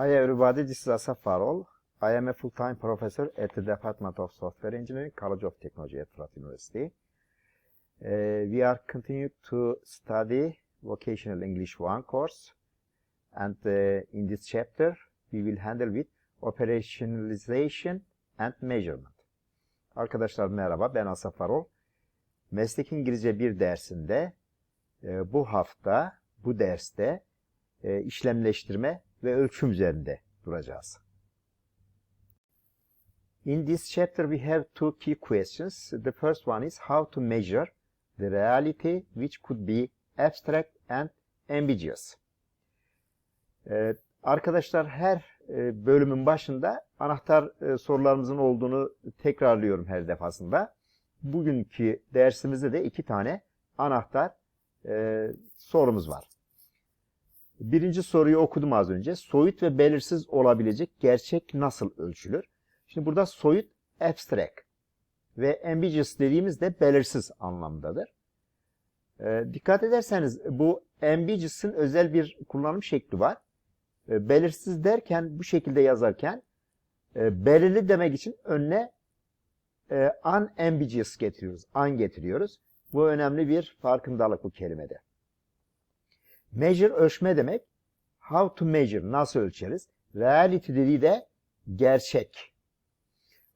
Hi everybody, this is Asaf Farol. I am a full-time professor at the Department of Software Engineering, College of Technology at Fırat University. Uh, we are continuing to study Vocational English 1 course and uh, in this chapter we will handle with operationalization and measurement. Arkadaşlar merhaba, ben Asaf Farol. Meslek İngilizce bir dersinde e, bu hafta, bu derste e, işlemleştirme ve ölçüm üzerinde duracağız. In this chapter we have two key questions. The first one is how to measure the reality which could be abstract and ambiguous. Ee, arkadaşlar her e, bölümün başında anahtar e, sorularımızın olduğunu tekrarlıyorum her defasında. Bugünkü dersimizde de iki tane anahtar e, sorumuz var. Birinci soruyu okudum az önce. Soyut ve belirsiz olabilecek gerçek nasıl ölçülür? Şimdi burada soyut abstract ve ambiguous dediğimiz de belirsiz anlamdadır. E, dikkat ederseniz bu ambiguous'ın özel bir kullanım şekli var. E, belirsiz derken bu şekilde yazarken e, belirli demek için önüne e, unambiguous getiriyoruz. Un getiriyoruz. Bu önemli bir farkındalık bu kelimede. Measure ölçme demek. How to measure nasıl ölçeriz? Reality dediği de gerçek.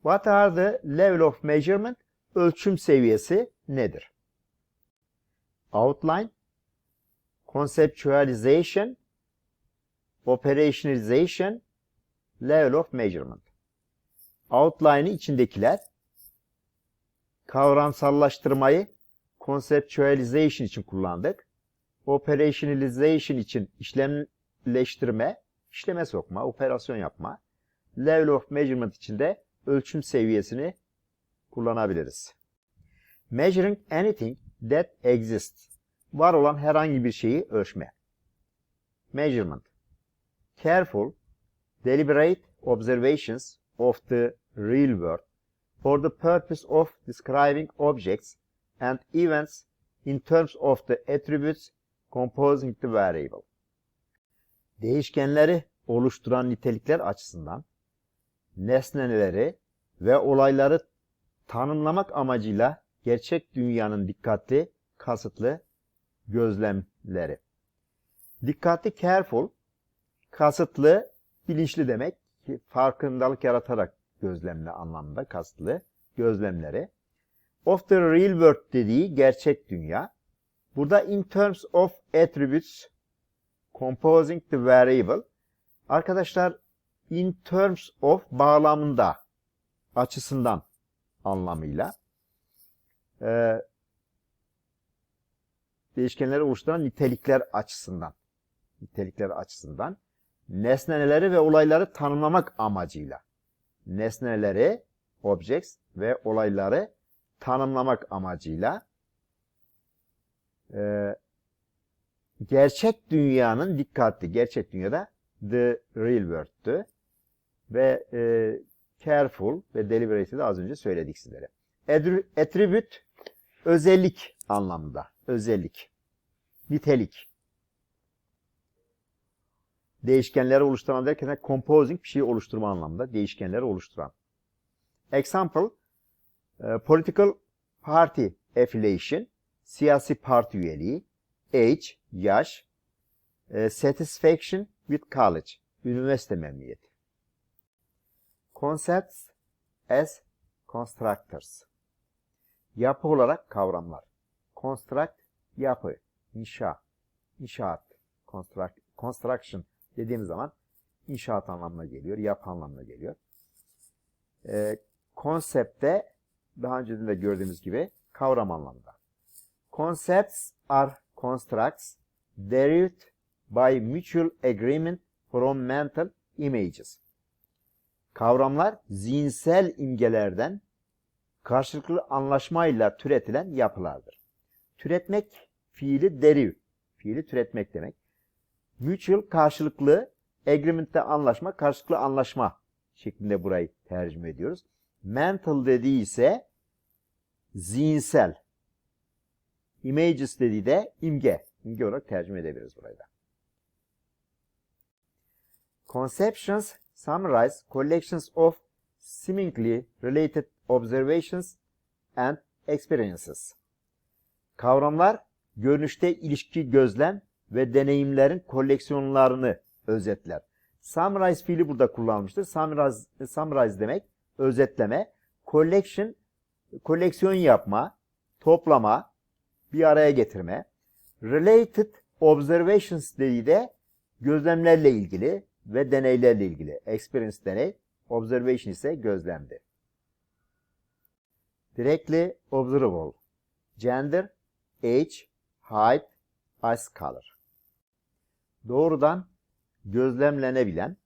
What are the level of measurement? Ölçüm seviyesi nedir? Outline, conceptualization, operationalization, level of measurement. Outline'ı içindekiler, kavramsallaştırmayı conceptualization için kullandık. Operationalization için işlemleştirme, işleme sokma, operasyon yapma. Level of measurement için de ölçüm seviyesini kullanabiliriz. Measuring anything that exists. Var olan herhangi bir şeyi ölçme. Measurement. Careful, deliberate observations of the real world for the purpose of describing objects and events in terms of the attributes composing the variable. Değişkenleri oluşturan nitelikler açısından nesneleri ve olayları tanımlamak amacıyla gerçek dünyanın dikkatli, kasıtlı gözlemleri. Dikkatli careful, kasıtlı, bilinçli demek ki farkındalık yaratarak gözlemle anlamda kasıtlı gözlemleri. Of the real world dediği gerçek dünya. Burada in terms of attributes composing the variable. Arkadaşlar in terms of bağlamında açısından anlamıyla e, değişkenleri oluşturan nitelikler açısından nitelikler açısından nesneleri ve olayları tanımlamak amacıyla nesneleri objects ve olayları tanımlamak amacıyla e, gerçek dünyanın dikkatli gerçek dünyada the real world'tü ve e, careful ve deliberate'i de az önce söyledik sizlere. Attribute özellik anlamında. Özellik. Nitelik. Değişkenleri oluşturan derken composing bir şeyi oluşturma anlamında. Değişkenleri oluşturan. Example political party affiliation siyasi parti üyeliği age yaş satisfaction with college üniversite memnuniyeti Concepts as constructors. Yapı olarak kavramlar. Construct, yapı, inşa, inşaat, construct, construction dediğimiz zaman inşaat anlamına geliyor, yapı anlamına geliyor. E, konsepte daha önce de gördüğümüz gibi kavram anlamında. Concepts are constructs derived by mutual agreement from mental images. Kavramlar zihinsel imgelerden karşılıklı anlaşmayla türetilen yapılardır. Türetmek fiili deriv, fiili türetmek demek. Mutual karşılıklı, agreement'te anlaşma, karşılıklı anlaşma şeklinde burayı tercüme ediyoruz. Mental dediği ise zihinsel. Images dediği de imge. İmge olarak tercüme edebiliriz burayı da. Conceptions summarize collections of seemingly related observations and experiences. Kavramlar görünüşte ilişki gözlem ve deneyimlerin koleksiyonlarını özetler. Summarize fiili burada kullanılmıştır. Summarize, summarize demek özetleme. Collection, koleksiyon yapma, toplama, bir araya getirme. Related observations dediği de gözlemlerle ilgili ve deneylerle ilgili. Experience deney, observation ise gözlemdi. Directly observable. Gender, age, height, eyes color. Doğrudan gözlemlenebilen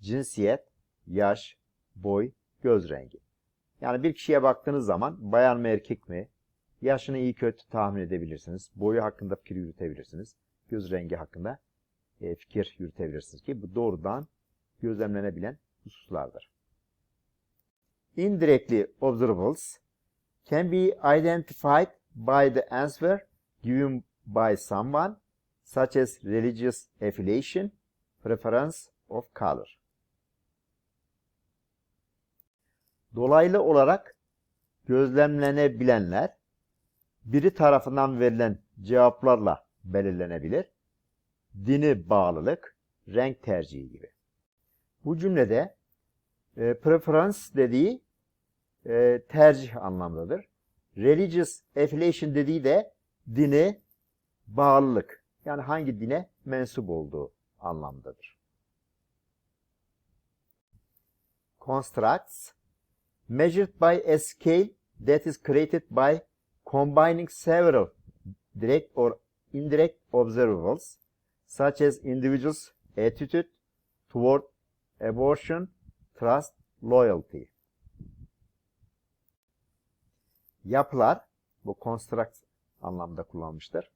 cinsiyet, yaş, boy, göz rengi. Yani bir kişiye baktığınız zaman bayan mı erkek mi, yaşını iyi kötü tahmin edebilirsiniz. Boyu hakkında fikir yürütebilirsiniz. Göz rengi hakkında e, fikir yürütebilirsiniz ki bu doğrudan gözlemlenebilen hususlardır. Indirectly observables can be identified by the answer given by someone such as religious affiliation, preference of color. Dolaylı olarak gözlemlenebilenler biri tarafından verilen cevaplarla belirlenebilir. Dini bağlılık, renk tercihi gibi. Bu cümlede e, preference dediği e, tercih anlamdadır. Religious affiliation dediği de dini bağlılık. Yani hangi dine mensup olduğu anlamdadır. Constructs measured by a scale that is created by combining several direct or indirect observables such as individuals' attitude toward abortion, trust, loyalty. Yapılar, bu construct anlamda kullanmıştır.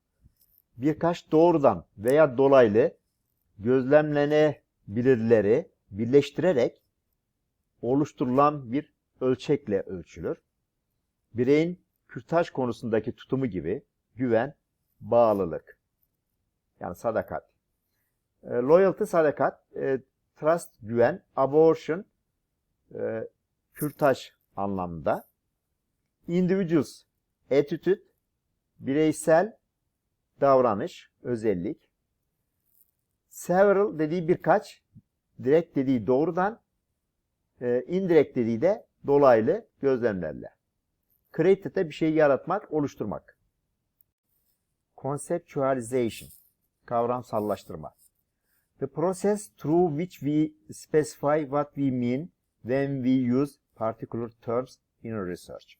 Birkaç doğrudan veya dolaylı gözlemlenebilirleri birleştirerek oluşturulan bir ölçekle ölçülür. Bireyin kürtaj konusundaki tutumu gibi güven, bağlılık. Yani sadakat. E, loyalty sadakat, e, trust güven, abortion e, kürtaj anlamda. Individuals attitude bireysel davranış, özellik. Several dediği birkaç, direkt dediği doğrudan, e, indirect dediği de dolaylı gözlemlerle. Created de bir şey yaratmak, oluşturmak. Conceptualization, kavramsallaştırma. The process through which we specify what we mean when we use particular terms in research.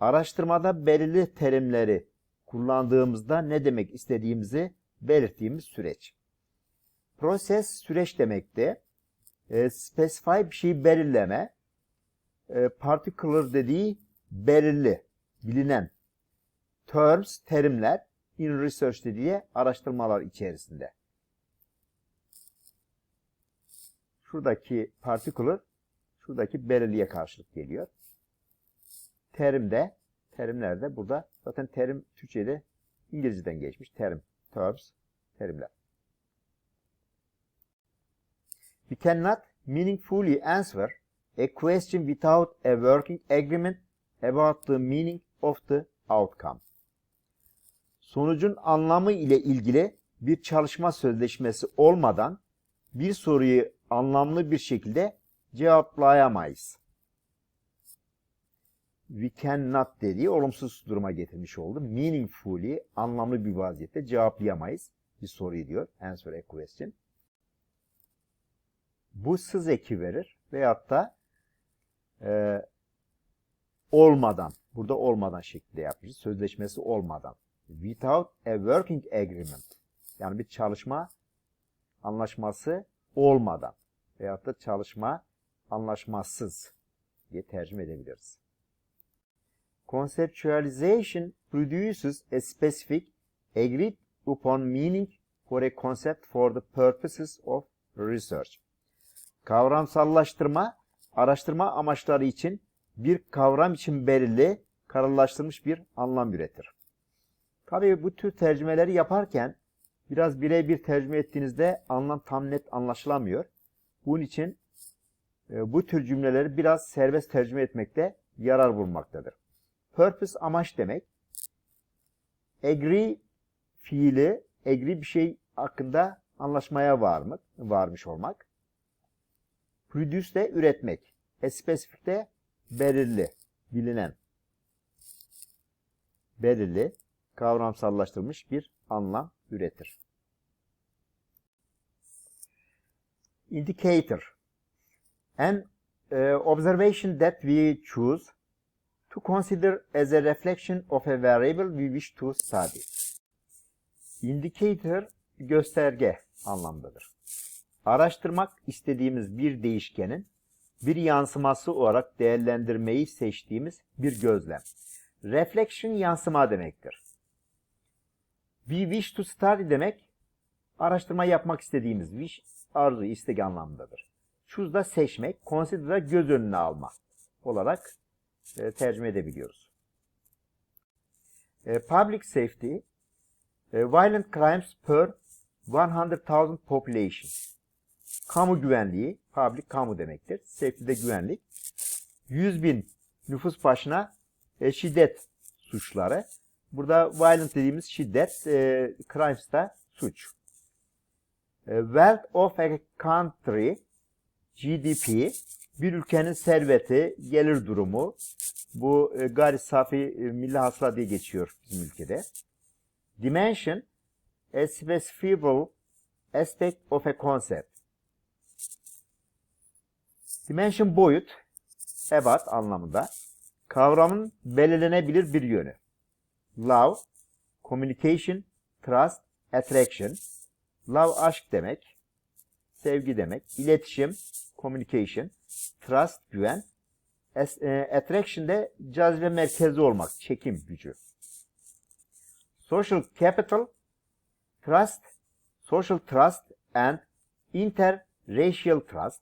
Araştırmada belirli terimleri kullandığımızda ne demek istediğimizi belirttiğimiz süreç. Proses süreç demekti. E, specify bir şeyi belirleme. E, particular dediği belirli, bilinen. Terms, terimler. In research dediği araştırmalar içerisinde. Şuradaki particular, şuradaki belirliye karşılık geliyor. Terimde, terimlerde burada zaten terim Türkçe'de İngilizceden geçmiş. Terim, terms, terimler. We cannot meaningfully answer a question without a working agreement about the meaning of the outcome. Sonucun anlamı ile ilgili bir çalışma sözleşmesi olmadan bir soruyu anlamlı bir şekilde cevaplayamayız. We cannot dediği olumsuz duruma getirmiş oldu. Meaningfully, anlamlı bir vaziyette cevaplayamayız bir soruyu diyor. Answer a question. Bu sız eki verir veyahut da e, olmadan, burada olmadan şeklinde yapmışız. Sözleşmesi olmadan. Without a working agreement. Yani bir çalışma anlaşması olmadan veyahut da çalışma anlaşmasız diye tercüme edebiliriz. Conceptualization produces a specific agreed upon meaning for a concept for the purposes of research. Kavramsallaştırma, araştırma amaçları için bir kavram için belirli, kararlaştırılmış bir anlam üretir. Tabii bu tür tercümeleri yaparken biraz birebir tercüme ettiğinizde anlam tam net anlaşılamıyor. Bunun için e, bu tür cümleleri biraz serbest tercüme etmekte yarar bulmaktadır. Purpose amaç demek. Agree fiili, agree bir şey hakkında anlaşmaya varmak, varmış olmak. Produce de üretmek. E de belirli, bilinen. Belirli, kavramsallaştırılmış bir anlam üretir. Indicator. An uh, observation that we choose to consider as a reflection of a variable we wish to study. Indicator gösterge anlamdadır. Araştırmak istediğimiz bir değişkenin bir yansıması olarak değerlendirmeyi seçtiğimiz bir gözlem. Reflection yansıma demektir. We wish to study demek araştırma yapmak istediğimiz wish arzu istek anlamındadır. Choose da seçmek, consider göz önüne alma olarak e, tercüme edebiliyoruz. E, public safety, e, violent crimes per 100,000 population. Kamu güvenliği, public kamu demektir. Safety de güvenlik. 100 bin nüfus başına e, şiddet suçları. Burada violent dediğimiz şiddet, e, crimes da suç. E, wealth of a country, GDP, bir ülkenin serveti, gelir durumu, bu e, gayri safi e, milli hasıla diye geçiyor bizim ülkede. Dimension, a specifiable aspect of a concept. Dimension boyut, ebat anlamında. Kavramın belirlenebilir bir yönü. Love, communication, trust, attraction. Love aşk demek, sevgi demek. İletişim, communication, trust güven. E, attraction de cazibe merkezi olmak, çekim gücü. Social capital, trust, social trust and interracial trust,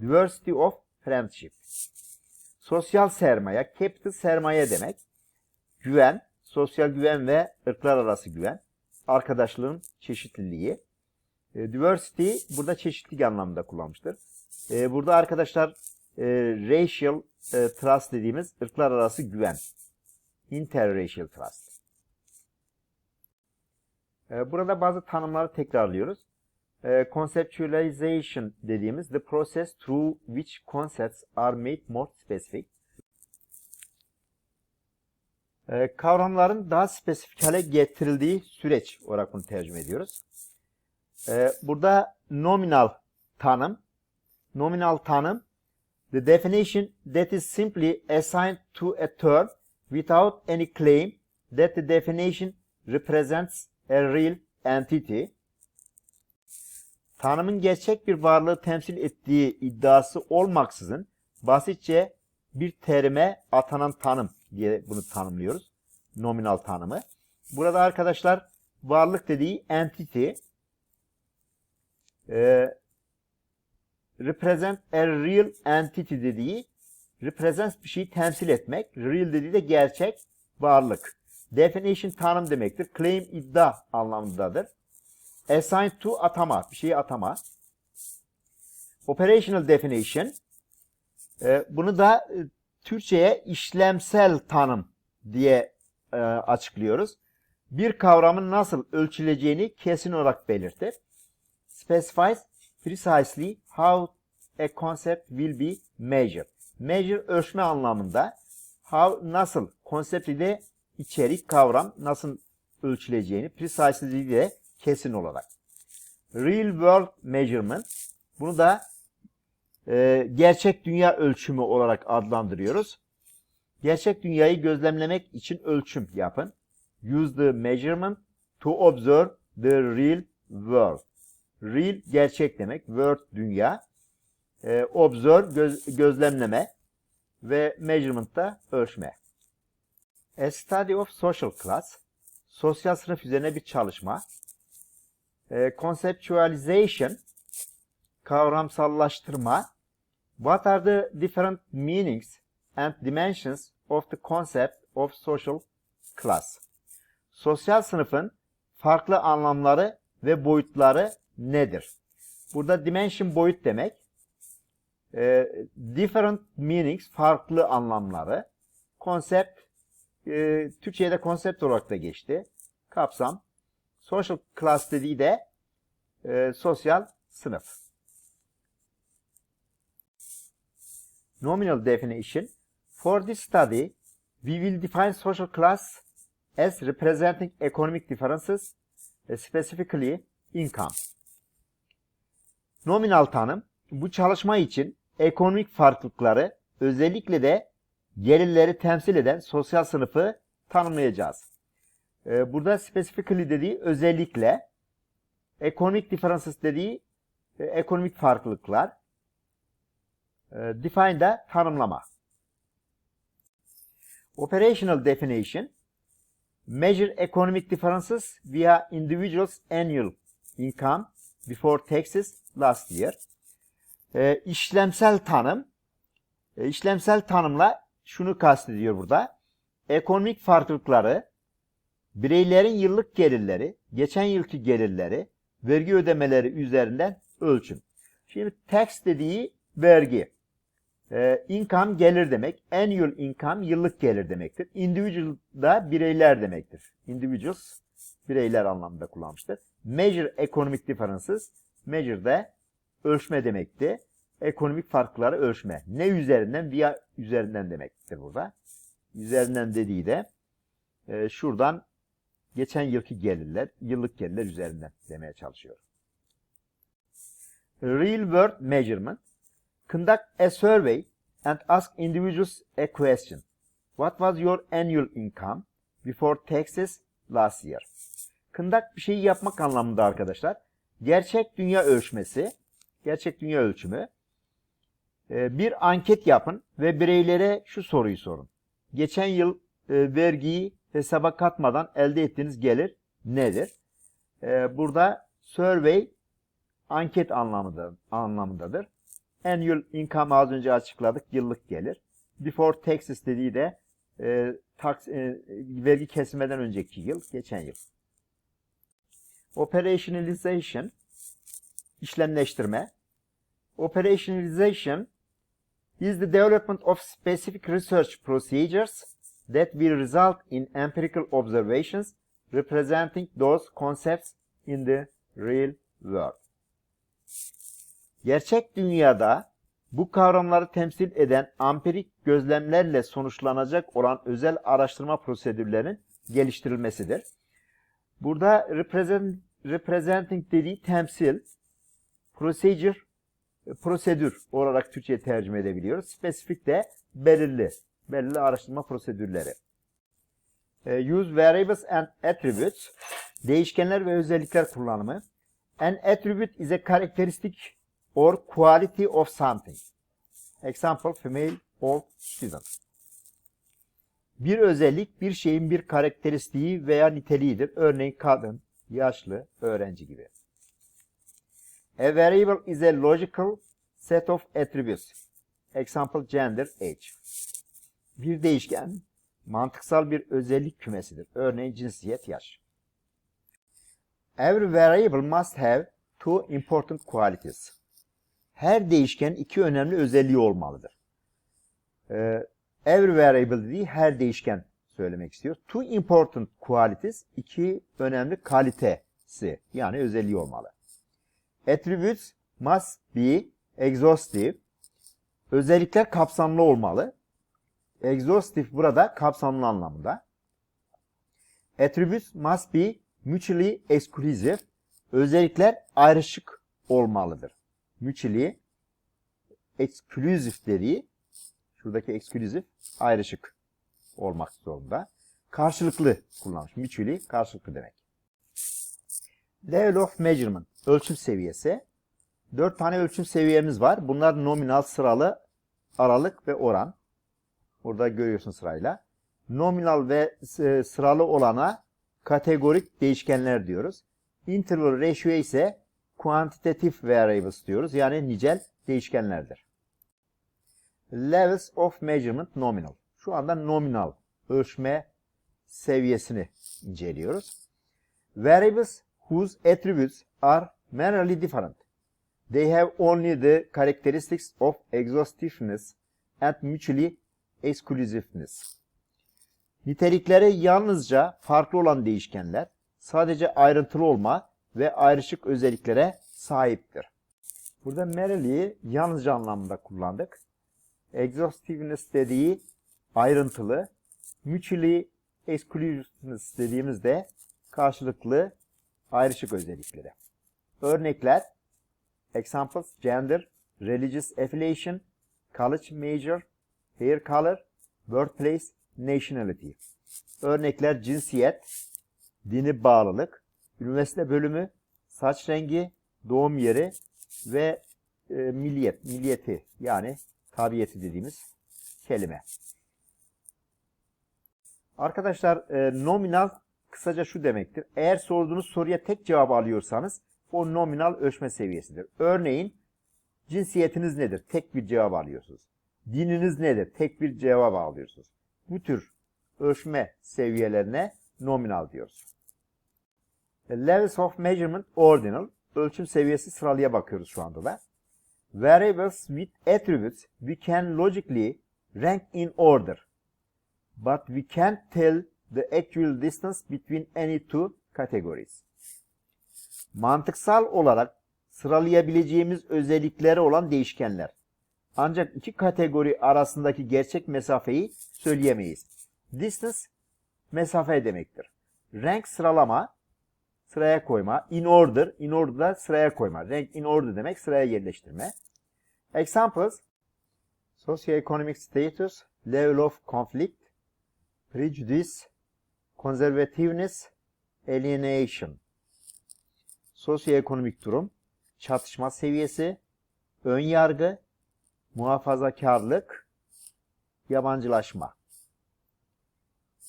diversity of friendship. Sosyal sermaye, capital sermaye demek. Güven, sosyal güven ve ırklar arası güven. Arkadaşlığın çeşitliliği. E, diversity burada çeşitlilik anlamında kullanmıştır. E, burada arkadaşlar e, racial e, trust dediğimiz ırklar arası güven. Interracial trust. E, burada bazı tanımları tekrarlıyoruz. E, conceptualization dediğimiz the process through which concepts are made more specific. E, kavramların daha spesifik hale getirildiği süreç olarak bunu tercüme ediyoruz. E, burada nominal tanım, nominal tanım, the definition that is simply assigned to a term without any claim that the definition represents a real entity. Tanımın gerçek bir varlığı temsil ettiği iddiası olmaksızın basitçe bir terime atanan tanım diye bunu tanımlıyoruz. Nominal tanımı. Burada arkadaşlar varlık dediği entity e, represent a real entity dediği represent bir şeyi temsil etmek. Real dediği de gerçek varlık. Definition tanım demektir. Claim iddia anlamındadır. Assign to atama. Bir şeyi atama. Operational definition. E, bunu da e, Türkçe'ye işlemsel tanım diye e, açıklıyoruz. Bir kavramın nasıl ölçüleceğini kesin olarak belirtir. Specifies precisely how a concept will be measured. Measure ölçme anlamında. How nasıl konsept ile içerik kavram nasıl ölçüleceğini precisely de kesin olarak. Real world measurement bunu da e, gerçek dünya ölçümü olarak adlandırıyoruz. Gerçek dünyayı gözlemlemek için ölçüm yapın. Use the measurement to observe the real world. Real gerçek demek. World dünya. E, observe göz, gözlemleme ve measurement da ölçme. A study of social class. Sosyal sınıf üzerine bir çalışma. E, conceptualization. Kavramsallaştırma. What are the different meanings and dimensions of the concept of social class? Sosyal sınıfın farklı anlamları ve boyutları nedir? Burada dimension boyut demek. E, different meanings farklı anlamları. Konsept e, Türkçe'de konsept olarak da geçti. Kapsam. Social class dediği de e, sosyal sınıf. Nominal definition. For this study, we will define social class as representing economic differences, e, specifically income. Nominal tanım, bu çalışma için ekonomik farklılıkları, özellikle de gelirleri temsil eden sosyal sınıfı tanımlayacağız. Ee, Burada specifically dediği özellikle, economic differences dediği ekonomik farklılıklar, e, define de tanımlama. Operational definition, measure economic differences via individual's annual income before taxes last year. E, işlemsel tanım, e, işlemsel tanımla şunu kastediyor burada. Ekonomik farklılıkları, bireylerin yıllık gelirleri, geçen yılki gelirleri, vergi ödemeleri üzerinden ölçüm. Şimdi tax dediği vergi. Ee, income gelir demek. Annual income yıllık gelir demektir. Individual da bireyler demektir. Individuals bireyler anlamında kullanmıştır. Measure economic differences. Measure de ölçme demekti. Ekonomik farkları ölçme. Ne üzerinden? Via üzerinden demektir burada. Üzerinden dediği de e, şuradan geçen yılki gelirler, yıllık gelirler üzerinden demeye çalışıyor. Real world measurement. Conduct a survey and ask individuals a question. What was your annual income before taxes last year? Conduct bir şeyi yapmak anlamında arkadaşlar. Gerçek dünya ölçmesi, gerçek dünya ölçümü. Ee, Bir anket yapın ve bireylere şu soruyu sorun. Geçen yıl e, vergiyi hesaba katmadan elde ettiğiniz gelir nedir? Ee, Burada survey anket anlamında, anlamındadır. Annual income az önce açıkladık. Yıllık gelir. Before taxes dediği de e, tax, e, vergi kesilmeden önceki yıl, geçen yıl. Operationalization işlemleştirme. Operationalization is the development of specific research procedures that will result in empirical observations representing those concepts in the real world. Gerçek dünyada bu kavramları temsil eden ampirik gözlemlerle sonuçlanacak olan özel araştırma prosedürlerinin geliştirilmesidir. Burada represent, representing dediği temsil, procedure, prosedür olarak Türkçe'ye tercüme edebiliyoruz. Spesifik de belirli, belirli araştırma prosedürleri. E, Use variables and attributes, değişkenler ve özellikler kullanımı. An attribute is a characteristic or quality of something. Example, female or student. Bir özellik bir şeyin bir karakteristiği veya niteliğidir. Örneğin kadın, yaşlı, öğrenci gibi. A variable is a logical set of attributes. Example, gender, age. Bir değişken mantıksal bir özellik kümesidir. Örneğin cinsiyet, yaş. Every variable must have two important qualities. Her değişken iki önemli özelliği olmalıdır. Ee, every variable dediği her değişken söylemek istiyor. Two important qualities, iki önemli kalitesi yani özelliği olmalı. Attributes must be exhaustive. Özellikler kapsamlı olmalı. Exhaustive burada kapsamlı anlamında. Attributes must be mutually exclusive. Özellikler ayrışık olmalıdır. Mutually exclusive dediği şuradaki exclusive ayrışık olmak zorunda. Karşılıklı kullanmış. Mutually karşılıklı demek. Level of measurement ölçüm seviyesi. Dört tane ölçüm seviyemiz var. Bunlar nominal, sıralı, aralık ve oran. Burada görüyorsun sırayla. Nominal ve e, sıralı olana kategorik değişkenler diyoruz. Interval ratio ise quantitative variables diyoruz. Yani nicel değişkenlerdir. Levels of measurement nominal. Şu anda nominal ölçme seviyesini inceliyoruz. Variables whose attributes are merely different. They have only the characteristics of exhaustiveness and mutually exclusiveness. Nitelikleri yalnızca farklı olan değişkenler sadece ayrıntılı olma ve ayrışık özelliklere sahiptir. Burada merely'i yalnızca anlamında kullandık. Exhaustiveness dediği ayrıntılı, mutually exclusiveness dediğimizde karşılıklı ayrışık özellikleri. Örnekler examples gender, religious affiliation, college major, hair color, birthplace, nationality. Örnekler cinsiyet, dini bağlılık, üniversite bölümü, saç rengi, doğum yeri ve e, milliyet, milliyeti yani tabiyeti dediğimiz kelime. Arkadaşlar e, nominal kısaca şu demektir. Eğer sorduğunuz soruya tek cevap alıyorsanız o nominal ölçme seviyesidir. Örneğin cinsiyetiniz nedir? Tek bir cevap alıyorsunuz. Dininiz nedir? Tek bir cevap alıyorsunuz. Bu tür ölçme seviyelerine nominal diyoruz. Levels of measurement ordinal. Ölçüm seviyesi sıralıya bakıyoruz şu anda da. Variables with attributes we can logically rank in order. But we can't tell the actual distance between any two categories. Mantıksal olarak sıralayabileceğimiz özellikleri olan değişkenler. Ancak iki kategori arasındaki gerçek mesafeyi söyleyemeyiz. Distance mesafe demektir. Rank sıralama, sıraya koyma. In order, in order da sıraya koyma. Rank in order demek sıraya yerleştirme. Examples, socioeconomic status, level of conflict, prejudice, conservativeness, alienation. Sosyoekonomik durum, çatışma seviyesi, ön yargı, muhafazakarlık, yabancılaşma.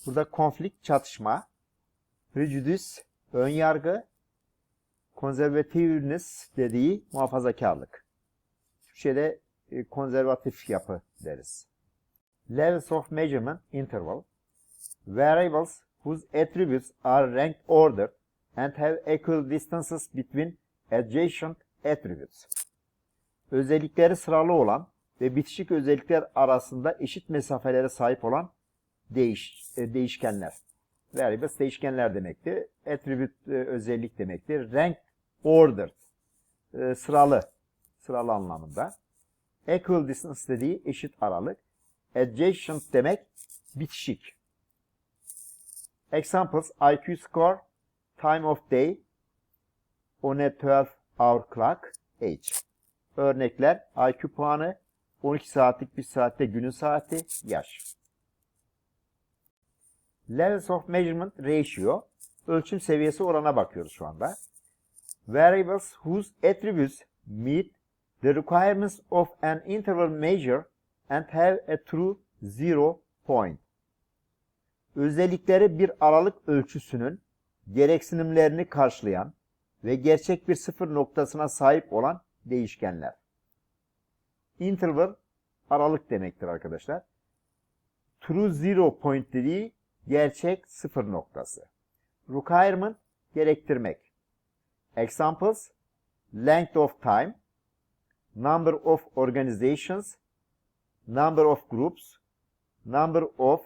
Burada konflikt, çatışma, prejudice, ön yargı, conservativeness dediği muhafazakarlık. Türkçe'de e, konservatif yapı deriz. Levels of measurement interval variables whose attributes are ranked order and have equal distances between adjacent attributes. Özellikleri sıralı olan ve bitişik özellikler arasında eşit mesafelere sahip olan değiş, e, değişkenler. Variables değişkenler demektir. Attribute e, özellik demektir. Rank ordered sıralı sıralı anlamında. Equal distance dediği eşit aralık. Adjacent demek bitişik. Examples IQ score, time of day, on a 12 hour clock, age. Örnekler IQ puanı, 12 saatlik bir saatte günün saati, yaş. Levels of measurement ratio, ölçüm seviyesi orana bakıyoruz şu anda. Variables whose attributes meet the requirements of an interval measure and have a true zero point. Özellikleri bir aralık ölçüsünün gereksinimlerini karşılayan ve gerçek bir sıfır noktasına sahip olan değişkenler. Interval aralık demektir arkadaşlar. True zero point dediği gerçek sıfır noktası. Requirement gerektirmek. Examples length of time, number of organizations, number of groups, number of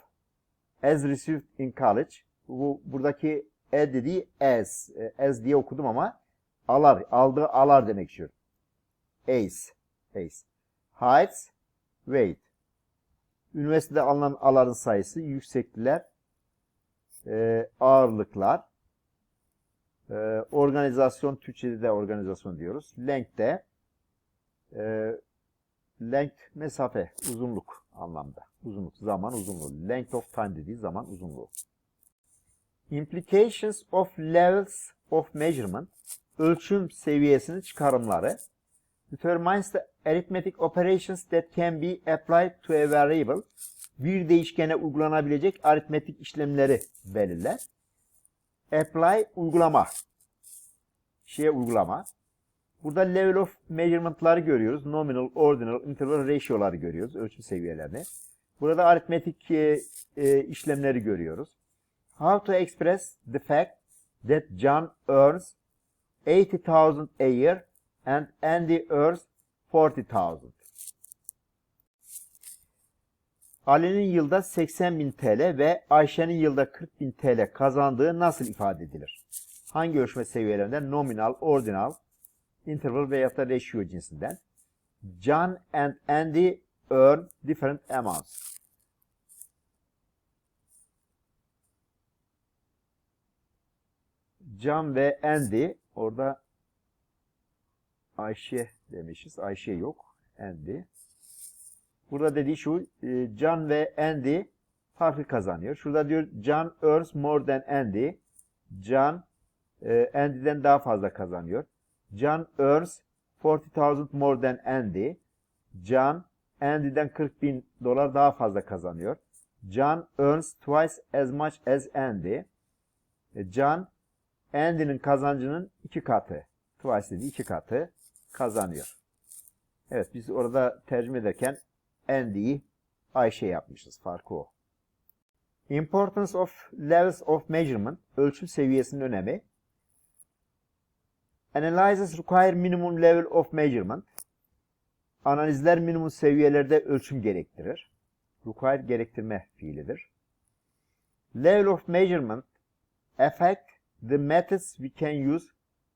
as received in college. Bu buradaki e dediği as, e, as diye okudum ama alar, aldığı alar demek istiyor. Ace, ace. Heights, weight. Üniversitede alınan aların sayısı, yükseklikler, e, ağırlıklar, e, organizasyon, Türkçe'de de organizasyon diyoruz. Length de e, length mesafe, uzunluk anlamda. Uzunluk, zaman uzunluğu. Length of time dediği zaman uzunluğu. Implications of levels of measurement, ölçüm seviyesinin çıkarımları. Determines the arithmetic operations that can be applied to a variable. Bir değişkene uygulanabilecek aritmetik işlemleri belirler. Apply, uygulama. Şeye uygulama. Burada level of measurement'ları görüyoruz. Nominal, ordinal, interval ratio'ları görüyoruz. Ölçüm seviyelerini. Burada aritmetik e, e, işlemleri görüyoruz. How to express the fact that John earns 80,000 a year and Andy earns 40,000. Ali'nin yılda 80 bin TL ve Ayşe'nin yılda 40 bin TL kazandığı nasıl ifade edilir? Hangi ölçme seviyelerinden? Nominal, ordinal, interval veya da ratio cinsinden. John and Andy earn different amounts. John ve Andy orada Ayşe demişiz. Ayşe yok. Andy. Burada dediği şu e, John ve Andy farklı kazanıyor. Şurada diyor John earns more than Andy. John e, Andy'den daha fazla kazanıyor. John earns 40,000 more than Andy. John Andy'den 40 bin dolar daha fazla kazanıyor. John earns twice as much as Andy. E, John Andy'nin kazancının iki katı. Twice dedi iki katı kazanıyor. Evet biz orada tercüme ederken Andy'yi Ayşe yapmışız. Farkı o. Importance of levels of measurement. Ölçüm seviyesinin önemi. Analyzes require minimum level of measurement. Analizler minimum seviyelerde ölçüm gerektirir. Require gerektirme fiilidir. Level of measurement affect the methods we can use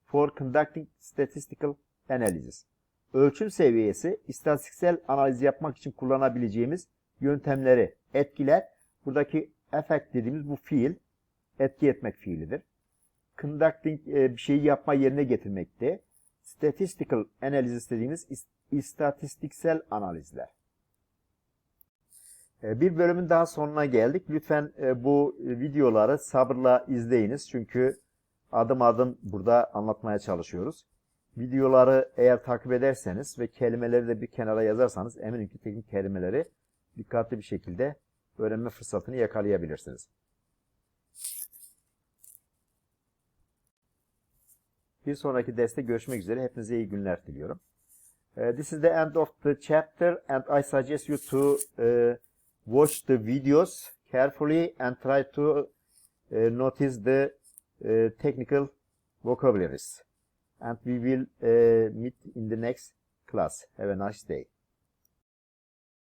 for conducting statistical analysis. Ölçüm seviyesi istatistiksel analiz yapmak için kullanabileceğimiz yöntemleri etkiler. Buradaki affect dediğimiz bu fiil etki etmek fiilidir. Conducting e, bir şeyi yapma yerine getirmekte. Statistical analysis dediğimiz is- istatistiksel analizler. E, Bir bölümün daha sonuna geldik. Lütfen e, bu videoları sabırla izleyiniz. Çünkü adım adım burada anlatmaya çalışıyoruz. Videoları eğer takip ederseniz ve kelimeleri de bir kenara yazarsanız eminim ki teknik kelimeleri dikkatli bir şekilde öğrenme fırsatını yakalayabilirsiniz. Bir sonraki derste görüşmek üzere. Hepinize iyi günler diliyorum. Uh, this is the end of the chapter and I suggest you to uh, watch the videos carefully and try to uh, notice the uh, technical vocabularies. And we will uh, meet in the next class. Have a nice day.